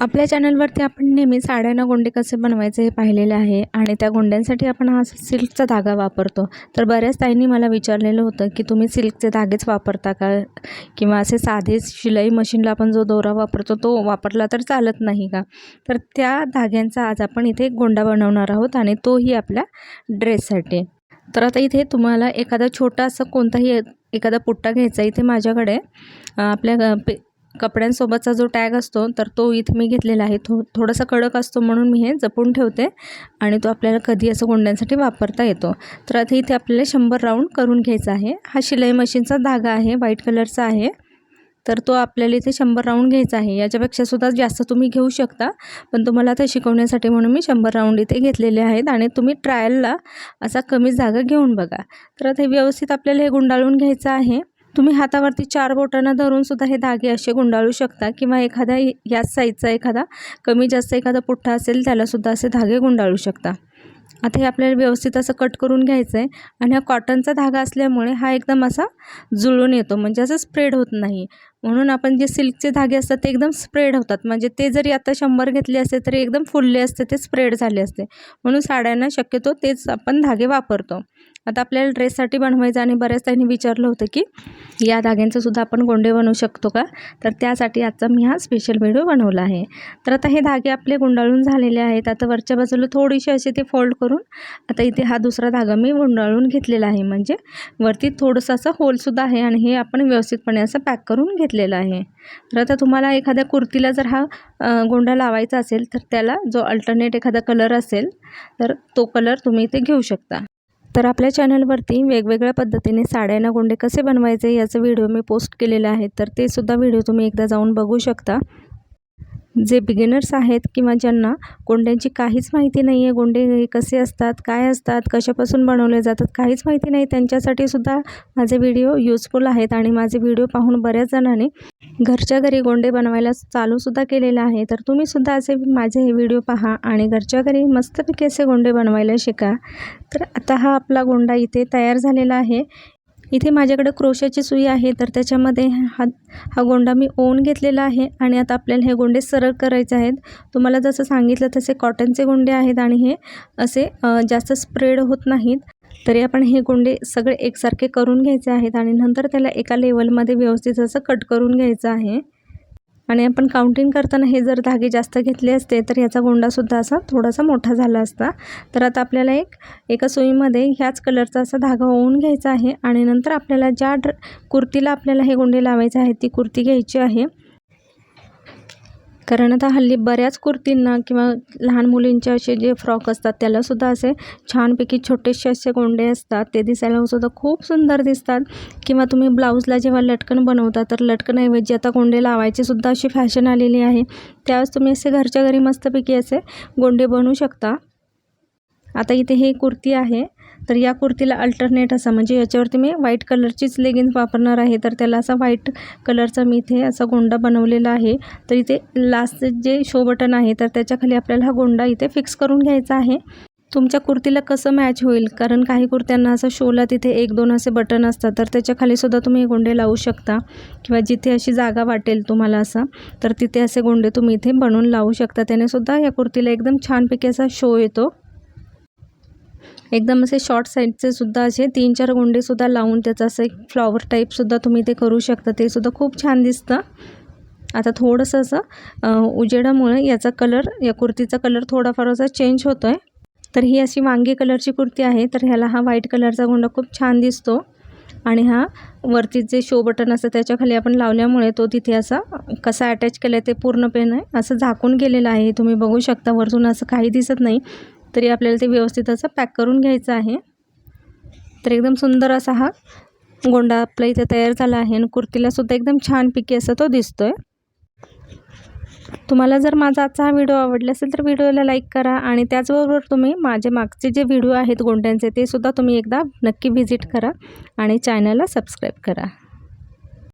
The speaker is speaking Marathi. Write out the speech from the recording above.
आपल्या चॅनलवरती आपण नेहमी साड्यांना गोंडे कसे बनवायचे हे पाहिलेले आहे आणि त्या गोंड्यांसाठी आपण हा सिल्कचा धागा वापरतो. तर बऱ्याच ताईंनी मला विचारलेलं होतं की तुम्ही सिल्कचे धागेच वापरता का? किंवा असे साधे शिलाई मशीनला आपण जो दोरा वापरतो तो वापरला तर चालत नाही का? तर त्या धाग्यांचा आज आपण इथे गोंडा बनवणार आहोत आणि तोही आपल्या ड्रेससाठी. तर आता इथे तुम्हाला एखादा छोटा असं कोणताही एखादा पुट्टा घ्यायचा इथे माझ्याकडे. आपल्या पे कपड्यांसोबतचा जो टॅग असतो तर तो इथे मी घेतलेला आहे. थो थोडासा कडक असतो म्हणून मी हे जपून ठेवते आणि तो आपल्याला कधी असं गोंड्यांसाठी वापरता येतो. तर आता इथे आपल्याला शंभर राऊंड करून घ्यायचा आहे. हा शिलाई मशीनचा धागा आहे व्हाईट कलरचा आहे. तर तो आपल्याला इथे शंभर राऊंड घ्यायचा आहे. याच्यापेक्षा सुद्धा जास्त तुम्ही घेऊ शकता पण तुम्हाला आता शिकवण्यासाठी म्हणून मी शंभर राऊंड इथे घेतलेले आहेत आणि तुम्ही ट्रायलला असा कमी जागा घेऊन बघा. तर आता व्यवस्थित आपल्याला हे गुंडाळून घ्यायचं आहे. तुम्ही हातावरती चार बोटांना धरून सुद्धा हे धागे असे गुंडाळू शकता किंवा एखाद्या याच साईजचा एखादा कमी जास्त एखादा पुठ्ठा असेल त्यालासुद्धा असे धागे गुंडाळू शकता. आता हे आपल्याला व्यवस्थित असं कट करून घ्यायचं आहे आणि हा कॉटनचा धागा असल्यामुळे हा एकदम असा जुळून येतो म्हणजे असं स्प्रेड होत नाही. म्हणून आपण जे सिल्कचे धागे असतात ते एकदम स्प्रेड होतात म्हणजे ते जरी आता शंभर घेतले असते तरी एकदम फुलले असते ते स्प्रेड झाले असते. म्हणून साड्यांना शक्यतो तेच आपण धागे वापरतो. आता आपल्याला ड्रेससाठी बनवायचं आणि बऱ्याच त्यांनी विचारलं होतं की या धाग्यांचंसुद्धा आपण गोंडे बनवू शकतो का? तर त्यासाठी आजचा मी हा स्पेशल व्हिडिओ बनवला आहे. तर आता हे धागे आपले गुंडाळून झालेले आहेत. आता वरच्या बाजूला थोडीशी असे ते फोल्ड करून आता इथे हा दुसरा धागा मी गुंडाळून घेतलेला आहे. म्हणजे वरती थोडंसं असं होलसुद्धा आहे आणि हे आपण व्यवस्थितपणे असं पॅक करून घेतलेलं आहे. तर आता तुम्हाला एखाद्या कुर्तीला जर हा गोंडा लावायचा असेल तर त्याला जो अल्टरनेट एखादा कलर असेल तर तो कलर तुम्ही इथे घेऊ शकता. तर आपल्या चॅनलवरती वेगवेगळ्या पद्धतीने साड्यांना गोंडे कसे बनवायचे याचं व्हिडिओ मी पोस्ट केलेला आहे तर ते सुद्धा व्हिडिओ तुम्ही एकदा जाऊन बघू शकता. जे बिगिनर्स आहेत किंवा ज्यांना गोंड्यांची काहीच माहिती नाही आहे गोंडे हे कसे असतात काय असतात कशापासून बनवले जातात काहीच माहिती नाही त्यांच्यासाठी सुद्धा माझे व्हिडिओ यूजफुल आहेत आणि माझे व्हिडिओ पाहून बऱ्याच जणांनी घरच्या घरी गोंडे बनवायला चालूसुद्धा केलेलं आहे. तर तुम्हीसुद्धा असे माझे हे व्हिडिओ पहा आणि घरच्या घरी मस्तपैकी असे गोंडे बनवायला शिका. तर आता हा आपला गोंडा इथे तयार झालेला आहे. इथे माझ्याकडे क्रोशाची सुई आहे तर त्याच्यामध्ये हा हा गोंडा मी ओन घेतलेला आहे आणि आता आपल्याला हे गोंडे सरळ करायचे आहेत. तुम्हाला जसं सांगितलं तसे कॉटनचे गोंडे आहेत आणि हे असे जास्त स्प्रेड होत नाहीत. तरी आपण हे गोंडे सगळे एकसारखे करून घ्यायचे आहेत आणि नंतर त्याला एका लेवलमध्ये व्यवस्थित असं कट करून घ्यायचं आहे. आणि आपण काउंटिंग करताना हे जर धागे जास्त घेतले असते तर ह्याचा गोंडासुद्धा असा थोडासा मोठा झाला असता. तर आता आपल्याला एक एका सुईमध्ये ह्याच कलरचा असा धागा होऊन घ्यायचा आहे आणि नंतर आपल्याला ज्या ड्र कुर्तीला आपल्याला हे गोंडे लावायचे आहेत ती कुर्ती घ्यायची आहे. कारण आता हल्ली बऱ्याच कुर्तींना किंवा लहान मुलींचे असे जे फ्रॉक असतात त्यालासुद्धा असे छानपैकी छोटेसे असे गोंडे असतात. ते दिसायला सुद्धा खूप सुंदर दिसतात. किंवा तुम्ही ब्लाऊजला जेव्हा लटकन बनवता तर लटकनऐवजी आता गोंडे लावायची सुद्धा अशी फॅशन आलेली आहे. त्यावेळेस तुम्ही असे घरच्या घरी मस्तपैकी असे गोंडे बनवू शकता. आता इथे ही कुर्ती आहे. तर या कुर्तीला अल्टरनेट असा म्हणजे याच्यावरती मी व्हाईट कलरचीच लेगिन्स वापरणार आहे. तर त्याला असा व्हाईट कलरचा मी इथे असा गोंडा बनवलेला आहे. तर इथे लास्ट जे शो बटन आहे तर त्याच्याखाली आपल्याला हा गोंडा इथे फिक्स करून घ्यायचा आहे. तुमच्या कुर्तीला कसं मॅच होईल? कारण काही कुर्त्यांना असं शोला तिथे एक दोन असे बटन असतात. तर त्याच्याखाली सुद्धा तुम्ही हे गोंडे लावू शकता. किंवा जिथे अशी जागा वाटेल तुम्हाला असं तर तिथे असे गोंडे तुम्ही इथे बनवून लावू शकता. त्याने सुद्धा या कुर्तीला एकदम छानपैकी असा शो येतो. एकदम असे शॉर्ट साईडचे सुद्धा असे तीन चार गोंडेसुद्धा लावून त्याचं असं एक फ्लॉवर टाईपसुद्धा तुम्ही ते करू शकता. ते सुद्धा खूप छान दिसतं. आता थोडंसं असं उजेडामुळे याचा कलर या कुर्तीचा कलर थोडाफार असा चेंज होतो आहे तर ही अशी वांगी कलरची कुर्ती आहे. तर ह्याला हा व्हाईट कलरचा गोंडा खूप छान दिसतो. आणि हा वरती जे शो बटन असतं त्याच्याखाली आपण लावल्यामुळे तो तिथे असा कसा अटॅच केला आहे ते पूर्णपणे असं झाकून गेलेलं आहे. तुम्ही बघू शकता वरतून असं काही दिसत नाही. तरी आपल्याला ते व्यवस्थित असं पॅक करून घ्यायचं आहे. तर एकदम सुंदर असा हा गोंडा आपला इथे तयार झाला आहे आणि कुर्तीलासुद्धा एकदम छानपैकी असा तो दिसतो आहे तुम्हाला जर माझा आजचा हा व्हिडिओ आवडला असेल तर व्हिडिओला लाईक करा आणि त्याचबरोबर तुम्ही माझे मागचे जे व्हिडिओ आहेत गोंड्यांचे ते सुद्धा तुम्ही एकदा नक्की व्हिजिट करा आणि चॅनलला सबस्क्राईब करा.